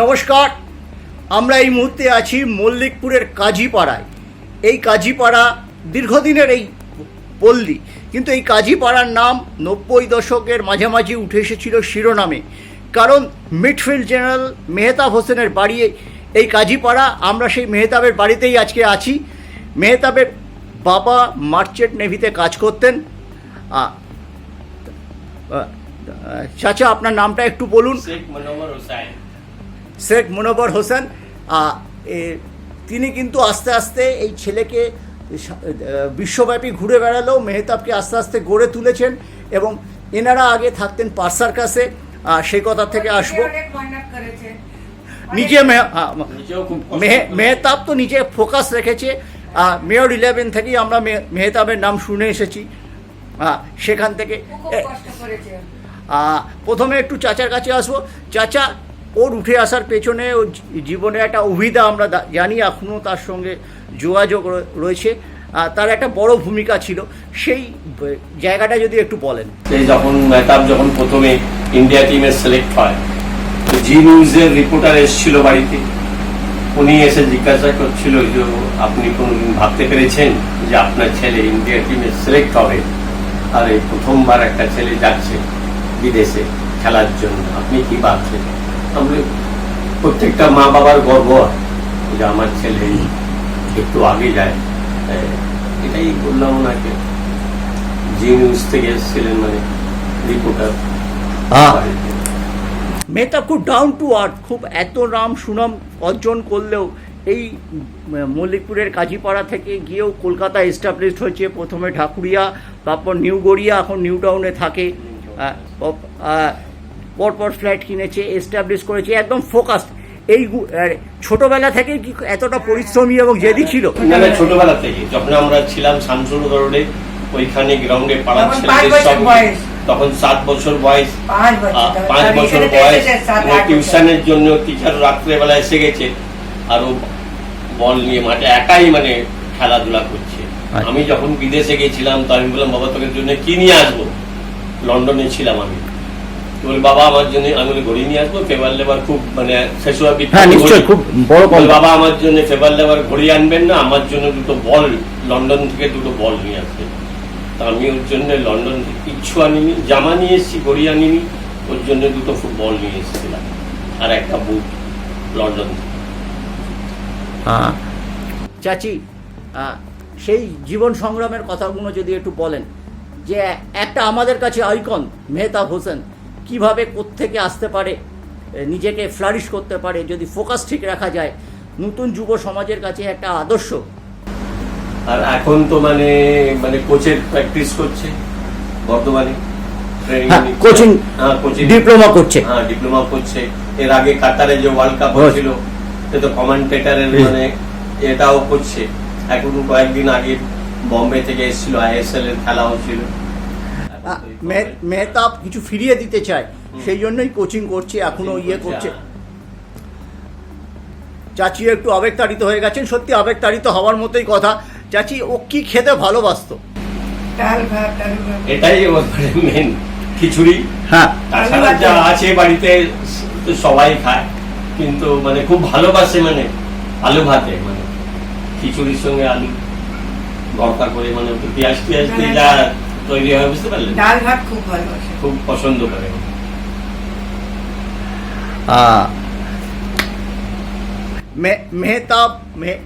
নমস্কার, আমরা এই মুহূর্তে আছি মল্লিকপুরের কাজীপাড়ায়। এই কাজীপাড়া দীর্ঘদিনের এই পল্লী, কিন্তু এই কাজীপাড়ার নাম নব্বই দশকের মাঝামাঝি উঠে এসেছিল শিরোনামে। কারণ মিডফিল্ড জেনারেল মেহতাব হোসেনের বাড়ি এই কাজীপাড়া, আমরা সেই মেহতাবের বাড়িতেই আজকে আছি। মেহতাবের বাবা মার্চেন্ট নেভিতে কাজ করতেন। চাচা, আপনার নামটা একটু বলুন। শেখ মুনব্বর হোসেন তিনি কিন্তু আস্তে আস্তে এই ছেলেকে বিশ্বব্যাপী ঘুরে বেড়ালেও মেহতাবকে আস্তে আস্তে গড়ে তুলেছেন এবং এনারা আগে থাকতেন পার্সার কাছে সেই কথা থেকে আসব। নিজে মেহতাব তো নিজে ফোকাস রেখেছে মেয়র ইলেভেন থেকেই আমরা মেহতাবের নাম শুনে এসেছি সেখান থেকে প্রথমে একটু চাচার কাছে আসব। চাচা ওর উঠে আসার পেছনে ও জী- জীবনে একটা অভিধা আমরা জানি এখনও তার সঙ্গে যোগাযোগ রয়ে- রয়েছে। তার একটা বড় ভূমিকা ছিল। সেই জায়গাটা যদি একটু বলেন। যখন মেহতাব যখন প্রথমে ইন্ডিয়া টিমে সিলেক্ট হয়, জি নিউজের রিপোর্টার এসেছিল বাড়িতে। উনি এসে জিজ্ঞাসা করছিল যে আপনি কোনোদিন ভাবতে পেরেছেন যে আপনার ছেলে ইন্ডিয়া টিমে সিলেক্ট হবে? আর এই প্রথমবার একটা ছেলে যাচ্ছে বিদেশে খেলার জন্য। আপনি কি ভাবছেন? আমরা প্রত্যেকটা মা বাবার গর্ব যে আমার ছেলে একটু আগে যায়। এটাই বললাম ওনাকে। জি নিউজ থেকে এসেছিলেন মানে রিপোর্টার। মেহতাব খুব ডাউন টু আর্থ খুব এত নাম সুনাম অর্জন করলেও এই মল্লিকপুরের কাজীপাড়া থেকে গিয়েও কলকাতা এস্টাবলিশড হয়েছে। প্রথমে ঢাকুরিয়া তারপর নিউ গড়িয়া এখন নিউ টাউনে থাকে। পরপর ফ্ল্যাট কিনেছে এস্টাবলিশ করেছে একদম ফোকাস এই ছোটবেলা থেকে কি এতটা পরিশ্রমী এবং জেদি ছিল? না না ছোটবেলা থেকে যখন আমরা ছিলাম শামসুর রোডে ওইখানে গ্রাউন্ডে পাড়ার তখন ছেলেদের বয়স। তখন সাত বছর বয়স। পাঁচ বছর। পাঁচ বছর বয়স। মানে। টিউশনের জন্য টিচার রাত্রেবেলা এসে গেছে আর ও বল নিয়ে মাঠে একাই মানে খেলাধুলা করছে। আচ্ছা। আমি যখন বিদেশে গেছিলাম তো আমি বললাম বাবা তোকে জন্য কি নিয়ে আসব? লন্ডনে ছিলাম আমি। বলে, বাবা আমার জন্য আমি ঘড়ি নিয়ে আসব ফেভার লেবার খুব মানে হ্যাঁ নিশ্চয়ই খুব বড় বাবা আমার জন্য ফেভার লেবার ঘড়ি আনবেন না আমার জন্য দুটো বল লন্ডন থেকে দুটো বল নিয়ে আসবেন তা আমি ওর জন্য লন্ডন থেকে কিচ্ছু আনিনি জামা নিয়ে এসেছি ঘড়ি আনিনি ওর জন্য দুটো ফুটবল নিয়ে এসেছিলাম আর একটা বুট লন্ডন থেকে। হ্যাঁ। চাচি আহ, সেই জীবন সংগ্রামের কথাগুলো যদি একটু বলেন যে একটা আমাদের কাছে আইকন মেহতাব হোসেন কীভাবে কোত্থেকে আসতে পারে নিজেকে ফ্লারিশ করতে পারে যদি ফোকাস ঠিক রাখা যায় নতুন যুব সমাজের কাছে একটা আদর্শ। আর এখন তো মানে মানে কোচের প্র্যাকটিস করছে বর্তমানে হ্যাঁ, হ্যাঁ কোচিং ডিপ্লোমা করছে। হ্যাঁ ডিপ্লোমা করছে। এর আগে কাতারে যে ওয়ার্ল্ড কাপ হয়েছিল সে তো কমেন্টেটারের মানে এটাও করছে। এখন কয়েকদিন আগে বম্বে থেকে এসেছিল আইএসএল এর খেলা হচ্ছিল মেহতাব কিছু ফিরিয়ে দিতে চায় সেই জন্যই কোচিং করছে এখনও ইয়ে করছে চাচি একটু আবেগতাড়িত হয়ে গেছেন সত্যি আবেগতাড়িত হওয়ার মতোই কথা। চাচি ও কি খেতে ভালোবাসতো? ডাল ভাত আলু এটাই মেন খিচুড়ি। হ্যাঁ। তাছাড়া যা। আছে বাড়িতে সবাই খায়। কিন্তু মানে খুব ভালোবাসে মানে আলু ভাতে মানে খিচুড়ির সঙ্গে আলু ভর্তা করে মানে পেঁয়াজ পেঁয়াজ দিয়ে যা তৈরি হয় বুঝতে পারলেন? ডাল ভাত খুব ভালোবাসে খুব পছন্দ করে। আহ, মেহতাব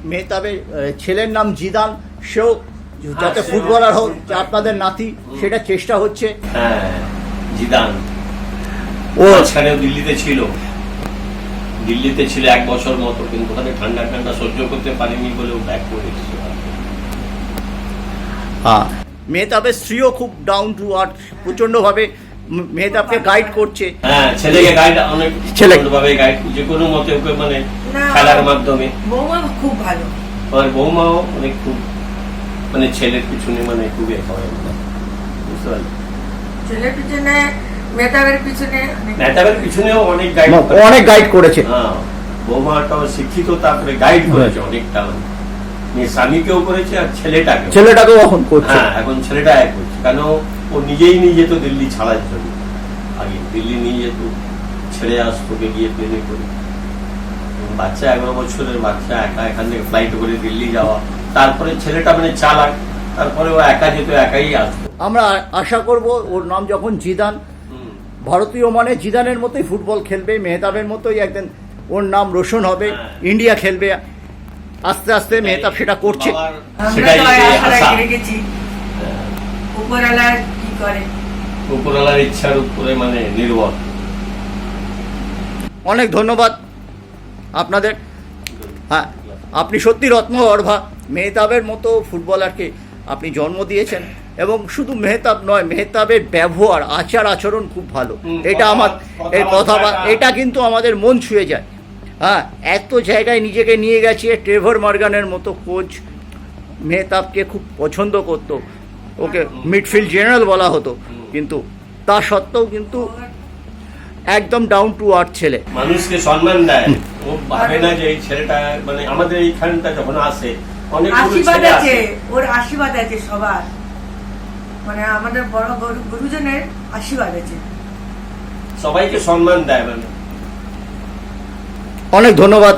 মেহতাবের ছেলের নাম জিদান। সেও যাতে ফুটবলার হোক যে আপনাদের নাতি সেটা চেষ্টা হচ্ছে। হ্যাঁ জিদান। ও। মাঝখানেও দিল্লিতে ছিল। দিল্লিতে ছিল এক বছর মতো কিন্তু ওখানে ঠান্ডা ঠান্ডা সহ্য করতে পারেনি বলে ও ব্যাক করে এসেছিল আহ, মেহতাবের স্ত্রীও খুব ডাউন টু আর্থ প্রচণ্ডভাবে মেহতাবকে গাইড করছে। হ্যাঁ ছেলেকে গাইড অনেক ছেলে- ভাবে গাইড যে কোনো মতে ওকে মানে খেলার মাধ্যমে। বৌমা খুব ভালো। আমার বৌমাও মানে খুব মানে ছেলের পিছনে মানে বুঝতে পারলি? ছেলের পিছনে মেধাবের পিছনে অনেক- নেতাবের পিছনেও অনেক গাইড অনেক গাইড করেছে। হ্যাঁ বৌমাটাও শিক্ষিত তারপরে গাইড করেছে অনেকটা। মেয়ে স্বামীকেও করেছে আর ছেলেটাকে ছেলেটাকেও এখন করছে। হ্যাঁ এখন ছেলেটা এক করছে। কেন? ও নিজেই নিয়ে যেত দিল্লি ছাড়ার জন্য। আগে দিল্লি নিয়ে যেত ছেড়ে গিয়ে প্লেনে করে। বাচ্চা এগারো বছরের বাচ্চা একা এখান থেকে ফ্লাইট করে দিল্লি যাওয়া। তারপরে ছেলেটা মানে চালাক। তারপরে ও একা যেত একাই আসতো। আমরা আশা করব ওর নাম যখন জিদান ভারতীয় মানে জিদানের মতোই ফুটবল খেলবে মেহতাবের মতোই একদিন ওর নাম রোশন হবে হ্যাঁ। ইন্ডিয়া খেলবে। আস্তে আস্তে মেহতাব সেটা করছে। ইচ্ছার উপরে মানে নির্ভর। অনেক ধন্যবাদ আপনাদের। হ্যাঁ আপনি সত্যি রত্ন অর্ভা মেহতাবের মতো ফুটবলারকে আপনি জন্ম দিয়েছেন এবং শুধু মেহতাব নয় মেহতাবের ব্যবহার আচার আচরণ খুব ভালো। এটা আমার কথা- এই কথাবার্তা। এটা কিন্তু আমাদের মন ছুঁয়ে যায়। হ্যাঁ এত জায়গায় নিজেকে নিয়ে গেছে ট্রেভর মর্গানের মতো কোচ মেহতাবকে খুব পছন্দ করতো। ওকে মিডফিল্ড জেনারেল বলা হতো। কিন্তু তা সত্ত্বেও কিন্তু একদম ডাউন টু আর্থ ছেলে। মানুষকে সম্মান দেয়। ও ভাবে না যে এই ছেলেটা মানে আমাদের এইখানটা যখন আসে অনেক আশীর্বাদ আছে ওর আশীর্বাদ আছে সবার। মানে আমাদের বড় গুরুজনের আশীর্বাদ আছে। সবাইকে সম্মান দেয় মানে। অনেক ধন্যবাদ।